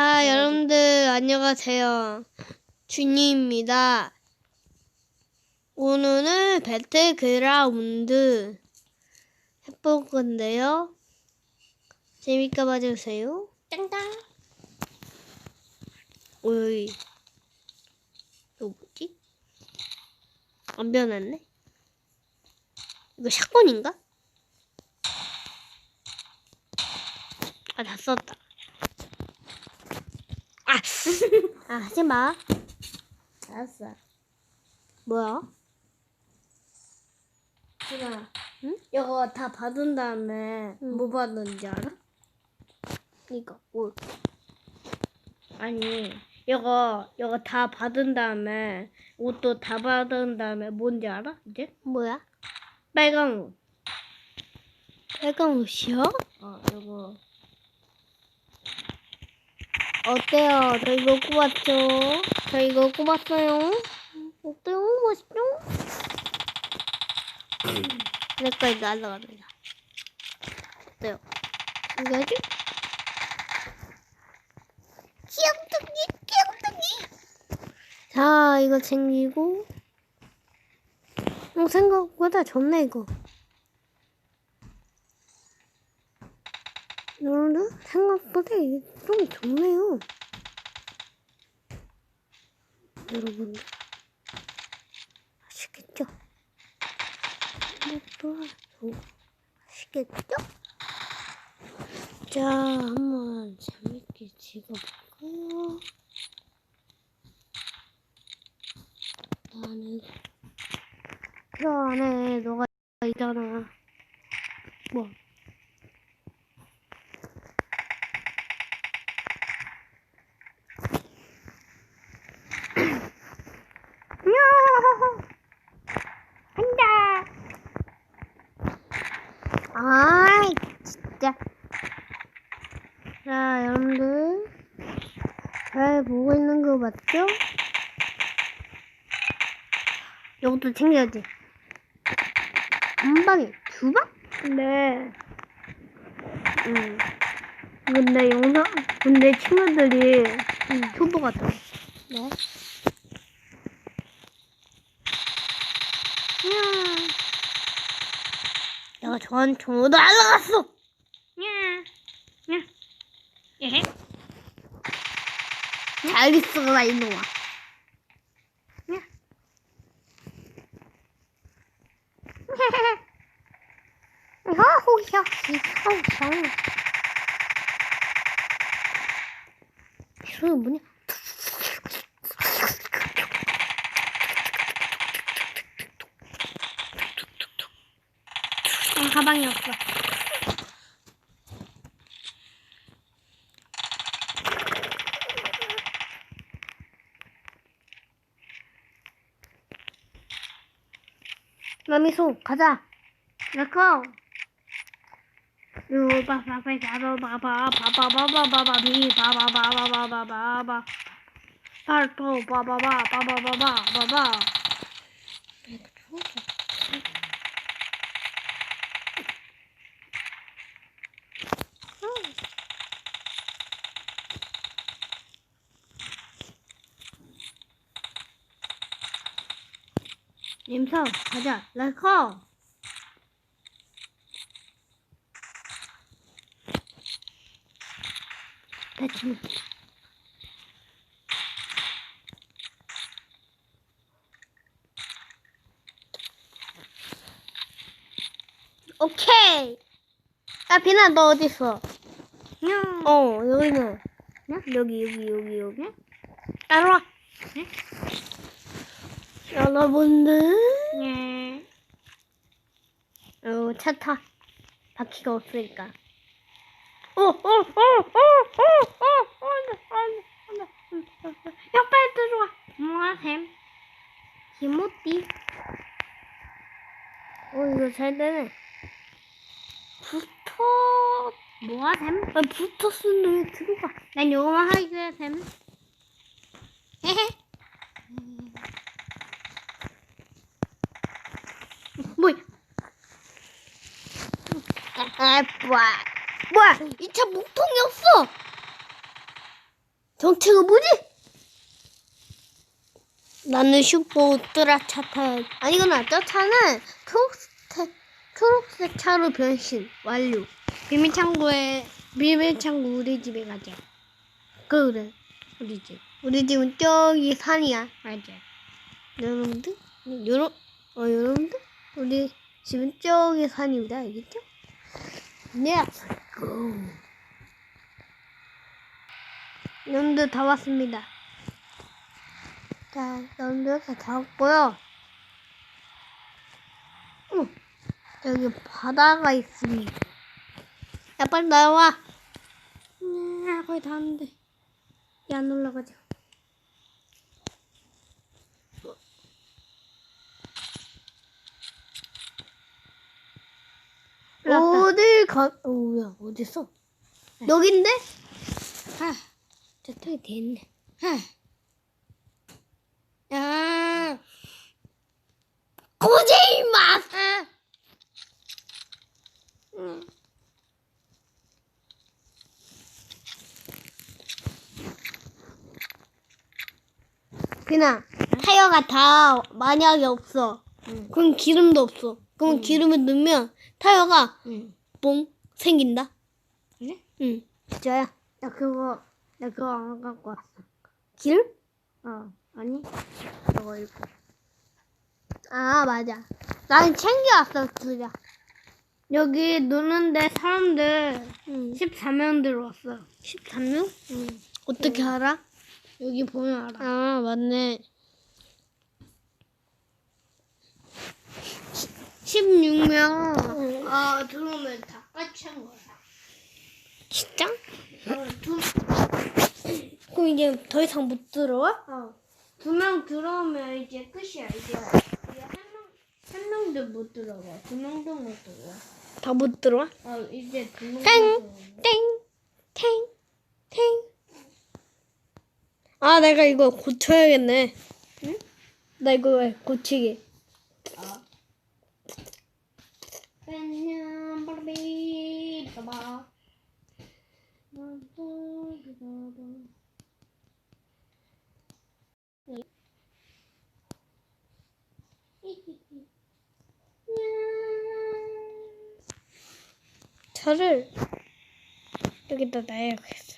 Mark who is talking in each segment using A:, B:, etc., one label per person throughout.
A: 아, 여러분들 안녕하세요. 준이입니다. 오늘은 배틀그라운드 해볼 건데요. 재밌게 봐주세요.
B: 짱짱.
A: 오, 여기. 이거 뭐지? 안 변했네? 이거 샷건인가? 아, 다 썼다. 아, 아 하지 마.
B: 알았어.
A: 뭐야?
B: 준아,
A: 응?
B: 이거 다 받은 다음에
A: 응.
B: 뭐 받는지 알아?
A: 이거, 뭐,
B: 아니, 이거 이거 다 받은 다음에 옷도 다 받은 다음에 뭔지 알아? 이제
A: 뭐야?
B: 빨강 옷.
A: 빨간 옷이요?
B: 어, 이거
A: 어때요? 저 이거 꼽았죠? 저 이거 꼽았어요? 어때요? 멋있죠? 내까지 날라갑니다. 어때요? 이거지? 귀염둥이, 귀염둥이! 자, 이거 챙기고. 어, 생각보다 좋네, 이거. 여러분들, 생각보다 이게 좀 좋네요. 여러분들. 아시겠죠? 생각보다 아시겠죠? 자, 한번 재밌게 찍어볼까요? 나는 그 안에 너가 있잖아. 뭐? 한다. 아이, 진짜. 자, 여러분들. 잘 보고 있는 거 맞죠? 이것도 챙겨야지. 한 방에 두 방?
B: 근데
A: 응.
B: 근데 영상 근데 친구들이
A: 응.
B: 초보 같아.
A: 네. 내가 저한 총으로 날라갔어!
B: 야, 야, 예.
A: 잘 있어라, 이놈아. 허호야, 이허성. 이거 뭐냐?
B: 아, 가방이 없어.
A: 마미소, 가자.
B: let's 요 바바바 바바바바 바바바바바바 미 바바바바바바바 발토 바바바 바바바바바바 임서 가자 go
A: 대충. 오케이. 아, 비나, 너 어딨어?
B: 냥
A: 어, 여기는.
B: 여기 여기 여기 여기
A: 따라와. 여러분들.
B: 예
A: 어, 차 타. 바퀴가 없으니까.
B: 오, 오, 오, 오, 오, 오, 오, 안돼, 안돼, 안돼. 야, 빨리 들어와. 뭐야, 샘?
A: 김호띠. 어, 이거 잘 되네.
B: 붙어. 샘?
A: 아, 붙었으면 들어가.
B: 난 요거만 하겠어요, 샘. 헤헤.
A: 뭐야? 아, 뭐야? 뭐야? 이 차 목통이 없어. 정체가 뭐지? 나는 슈퍼 울트라 차 타야 아니구나 저 차는 초록색 초록색 차로 변신 완료 비밀 창고에 비밀 창고 우리 집에 가자 그래 우리 집 우리 집은 저기 산이야
B: 맞아.
A: 여러분들 여러 어 여러분들 우리 집은 저기 산입니다 알겠죠? 네 고. 여러분들 다 왔습니다 자 여러분들 다 왔고요 응. 여기 바다가 있습니다 야 빨리 나와
B: 음, 거의 다 왔는데. 안 올라가죠.
A: 가 오야 어딨어 여긴데?
B: 아, 저 턱이 됐네. 아. 야,
A: 고제이 맛
B: 아. 응.
A: 그냥 타이어가 다 만약에 없어.
B: 응.
A: 그럼 기름도 없어. 그럼
B: 응.
A: 기름을 넣으면 타이어가
B: 응.
A: 뽕 생긴다.
B: 그래?
A: 응. 진짜야.
B: 나 그거, 나 그거 안 갖고 왔어.
A: 기름?
B: 어, 아니? 저거 이거.
A: 아 맞아. 난 챙겨왔어 둘다.
B: 여기 노는데 사람들
A: 응.
B: 14명 들어왔어.
A: 13명?
B: 응.
A: 어떻게 알아?
B: 여기 보면 알아.
A: 아 맞네.
B: 16명.
A: 응.
B: 아, 들어오면 다 같이 한 거야.
A: 진짜?
B: 어, 두,
A: 그럼 이제 더 이상 못 들어와?
B: 어, 두 명 들어오면 이제 끝이야. 이제, 이제 한 명, 한 명도 못 들어가. 두 명도 못 들어가.
A: 다못 들어와?
B: 어, 이제 두 명도
A: 땡!
B: 못.
A: 땡, 탱, 탱. 아, 내가 이거 고쳐야겠네.
B: 응?
A: 나 이거 고치게.
B: 아. 그냥 바라비 봐봐.
A: 차를 여기다 놔야겠어.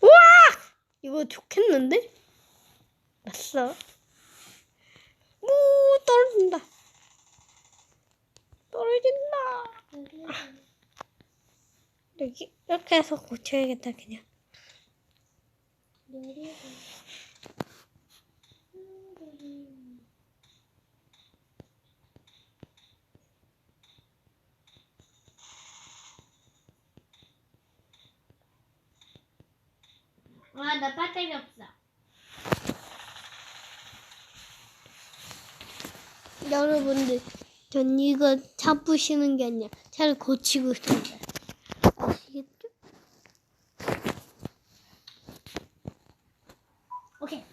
A: 우와! 이거 좋겠는데? 났어. 우 떨어진다. 떨어진다. 여기 이렇게 해서 고쳐야겠다 그냥.
B: 와, 나 배터리 없어.
A: 여러분들, 전 이거 차 부시는 게 아니라 차를 고치고 있습니다. 아시겠죠?
B: 오케이.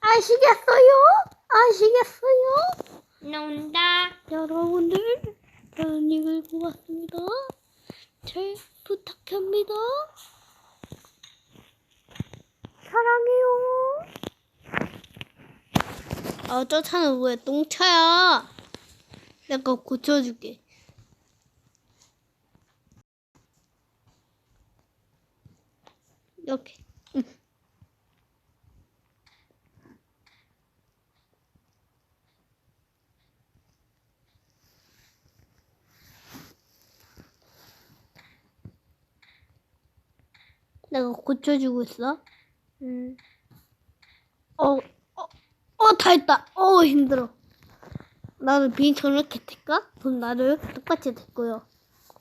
A: 아시겠어요? 아시겠어요?
B: 나온다.
A: 여러분들, 저는 이걸 보았습니다. 잘 부탁합니다. 사랑해요. 아, 저 차는 왜 똥차야? 내가 고쳐줄게. 이렇게. 응. 내가 고쳐주고 있어.
B: 음.
A: 어, 어, 어, 다 했다. 어, 힘들어. 나도 비 저렇게 될까? 그럼 이렇게 똑같이 됐고요.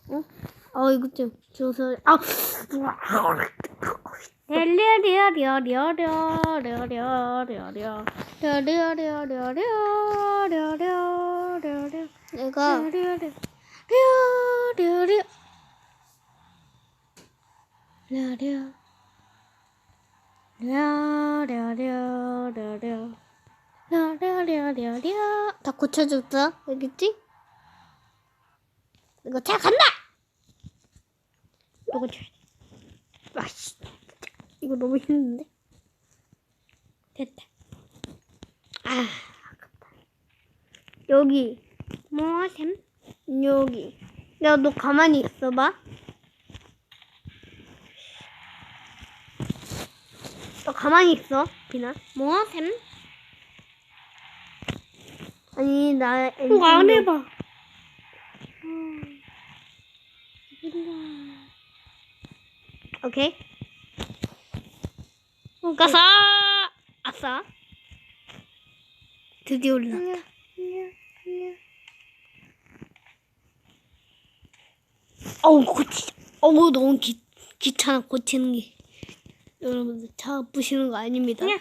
A: 어? 아, 이거 좀 줘서, 아, 내가 다 고쳐줬어. 알겠지? 이거 차 간다. 이거 차. 아씨, 이거 너무 힘든데. 됐다. 아, 아깝다. 여기
B: 뭐셈?
A: 여기. 야, 너 가만히 있어봐. 너 가만히 있어, 비나.
B: 뭐셈?
A: 아니, 나
B: 이거 안
A: 엔진을-
B: 해봐.
A: 오케이. 가서 아싸. 드디어 올라. 어우 고치. 어우 너무 기, 귀찮아 고치는 게. 여러분들 차 부시는 거 아닙니다.
B: 그냥.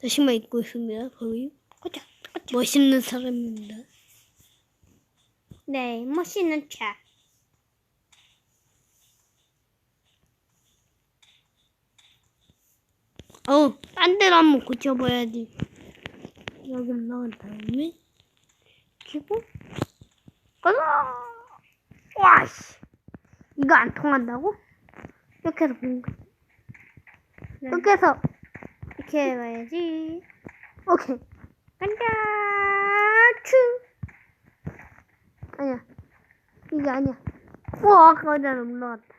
A: 다시만 입고 있습니다. 거의
B: 꼬자, 꼬자.
A: 멋있는 사람입니다.
B: 네, 멋있는 차.
A: 어우 딴 데로 한번 고쳐봐야지. 여기 올라간 다음에 키고 가자. 와씨 이거 안 통한다고? 이렇게 해서 보는 거.
B: 네.
A: 해서 이렇게 해봐야지. 오케이. 간다. 추. 아니야. 이게 아니야. 우와, 아까 전에 올라갔다.